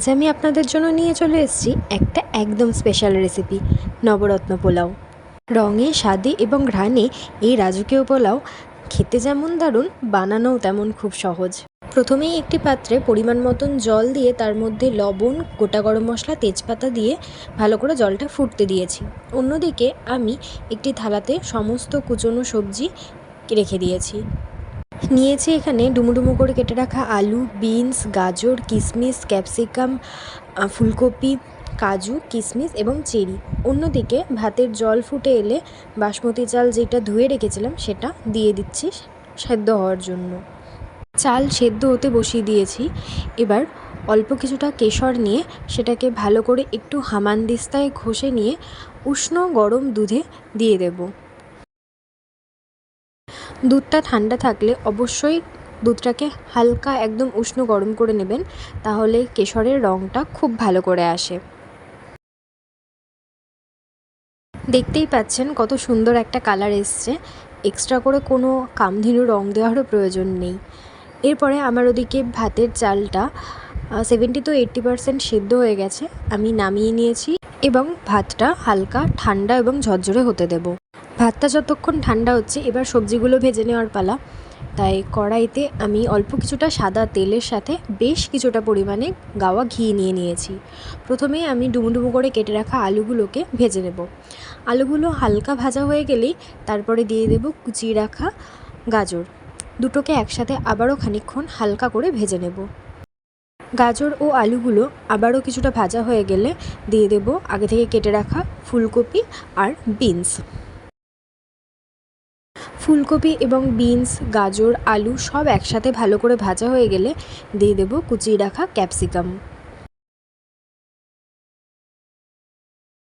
আজ আমি আপনাদের জন্য নিয়ে চলে এসেছি একটা একদম স্পেশাল রেসিপি নবরত্ন পোলাও। রঙে, স্বাদে এবং ঘ্রাণে এই রাজকীয় পোলাও খেতে যেমন দারুণ, বানানোও তেমন খুব সহজ। প্রথমেই একটি পাত্রে পরিমাণ মতন জল দিয়ে তার মধ্যে লবণ, গোটা গরম মশলা, তেজপাতা দিয়ে ভালো করে জলটা ফুটতে দিয়েছি। অন্যদিকে আমি একটি থালাতে সমস্ত কুচনো সবজি রেখে দিয়েছি। নিয়েছি এখানে ডুমো করে কেটে রাখা আলু, বিনস, গাজর কিশমিশ ক্যাপসিকাম ফুলকপি, কাজু কিশমিশ এবং চেরি। অন্যদিকে ভাতের জল ফুটে এলে বাসমতি চাল যেটা ধুয়ে রেখেছিলাম সেটা দিয়ে দিচ্ছি সেদ্ধ হওয়ার জন্য। চাল সেদ্ধ হতে বসিয়ে দিয়েছি। এবার অল্প কিছুটা কেশর নিয়ে সেটাকে ভালো করে একটু হামানদিস্তায় ঘষে নিয়ে উষ্ণ গরম দুধে দিয়ে দেবো। দুধটা ঠান্ডা থাকলে অবশ্যই দুধটাকে হালকা একদম উষ্ণ গরম করে নেবেন, তাহলে কেশরের রঙটা খুব ভালো করে আসে। দেখতেই পাচ্ছেন কত সুন্দর একটা কালার এসছে। এক্সট্রা করে কোনো কামধেনু রং দেওয়ারও প্রয়োজন নেই। এরপরে আমার ওদিকে ভাতের চালটা সেভেন্টি টু এইট্টি পারসেন্ট সেদ্ধ হয়ে গেছে। আমি নামিয়ে নিয়েছি এবং ভাতটা হালকা, ঠান্ডা এবং ঝরঝরে হতে দেবো। ভাতটা যতক্ষণ ঠান্ডা হচ্ছে, এবার সবজিগুলো ভেজে নেওয়ার পালা। তাই কড়াইতে আমি অল্প কিছুটা সাদা তেলের সাথে বেশ কিছুটা পরিমাণে গাওয়া ঘি নিয়ে নিয়েছি। প্রথমে আমি ডুমো ডুমো করে কেটে রাখা আলুগুলোকে ভেজে নেব। আলুগুলো হালকা ভাজা হয়ে গেলেই তারপরে দিয়ে দেব কুচিয়ে রাখা গাজর। দুটোকে একসাথে আবারও খানিকক্ষণ হালকা করে ভেজে নেব। গাজর ও আলুগুলো আবারও কিছুটা ভাজা হয়ে গেলে দিয়ে দেব আগে থেকে কেটে রাখা ফুলকপি আর বিনস। ফুলকপি এবং বিনস, গাজর, আলু সব একসাথে ভালো করে ভাজা হয়ে গেলে দিয়ে দেবো কুচিয়ে রাখা ক্যাপসিকাম।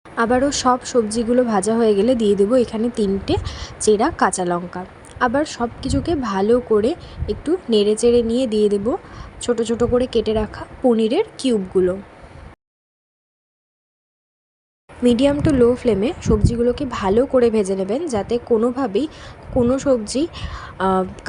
আবারও সব সবজিগুলো ভাজা হয়ে গেলে দিয়ে দেবো এখানে তিনটে চেরা কাঁচা লঙ্কা। আবার সব কিছুকে ভালো করে একটু নেড়ে চেড়ে নিয়ে দিয়ে দেবো ছোট ছোট করে কেটে রাখা পনিরের কিউবগুলো। মিডিয়াম টু লো ফ্লেমে সবজিগুলোকে ভালো করে ভেজে নেবেন যাতে কোনোভাবেই কোনো সবজি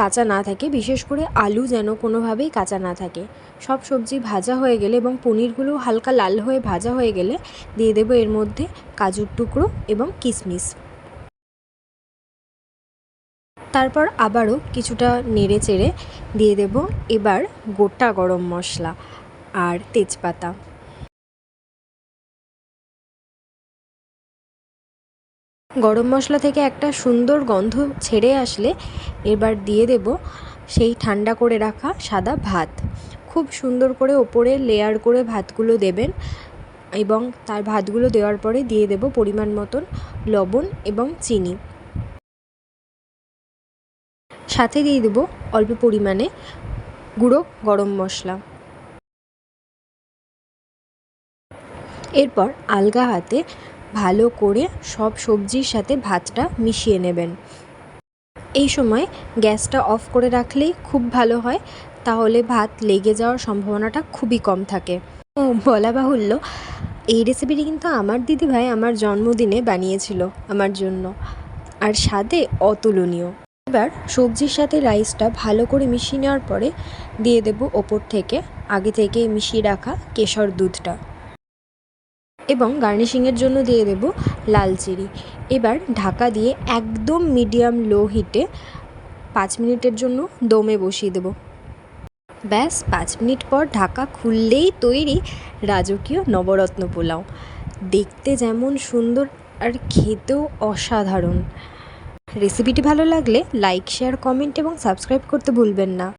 কাঁচা না থাকে। বিশেষ করে আলু যেন কোনোভাবেই কাঁচা না থাকে। সব সবজি ভাজা হয়ে গেলে এবং পনিরগুলো হালকা লাল হয়ে ভাজা হয়ে গেলে দিয়ে দেবো এর মধ্যে কাজুর টুকরো এবং কিশমিশ তারপর আবারও কিছুটা নেড়ে চেড়ে দিয়ে দেব এবার গোটা গরম মশলা আর তেজপাতা। গরম মশলা থেকে একটা সুন্দর গন্ধ ছেড়ে আসলে এবার দিয়ে দেব সেই ঠান্ডা করে রাখা সাদা ভাত। খুব সুন্দর করে ওপরে লেয়ার করে ভাতগুলো দেবেন এবং তার ভাতগুলো দেওয়ার পরে দিয়ে দেব পরিমাণ মতন লবণ এবং চিনি। সাথে দিয়ে দেবো অল্প পরিমাণে গুঁড়ো গরম মশলা। এরপর আলগা হাতে ভালো করে সব সবজির সাথে ভাতটা মিশিয়ে নেবেন। এই সময় গ্যাসটা অফ করে রাখলেই খুব ভালো হয়, তাহলে ভাত লেগে যাওয়ার সম্ভাবনাটা খুবই কম থাকে। ও, বলা বাহুল্য, এই রেসিপিটি কিন্তু আমার দিদিভাই আমার জন্মদিনে বানিয়েছিল আমার জন্য, আর স্বাদে অতুলনীয়। এবার সবজির সাথে রাইসটা ভালো করে মিশিয়ে নেওয়ার পরে দিয়ে দেব ওপর থেকে, আগে থেকে মিশিয়ে রাখা কেশর দুধটা। এবং গার্নিশিংয়ের জন্য দিয়ে দেব লাল চিনি এবার ঢাকা দিয়ে একদম মিডিয়াম লো হিটে পাঁচ মিনিটের জন্য দমে বসিয়ে দেব। ব্যাস, পাঁচ মিনিট পর ঢাকা খুললেই তৈরি রাজকীয় নবরত্ন পোলাও। দেখতে যেমন সুন্দর আর খেতেও অসাধারণ। রেসিপিটি ভালো লাগলে লাইক, শেয়ার, কমেন্ট এবং সাবস্ক্রাইব করতে ভুলবেন না।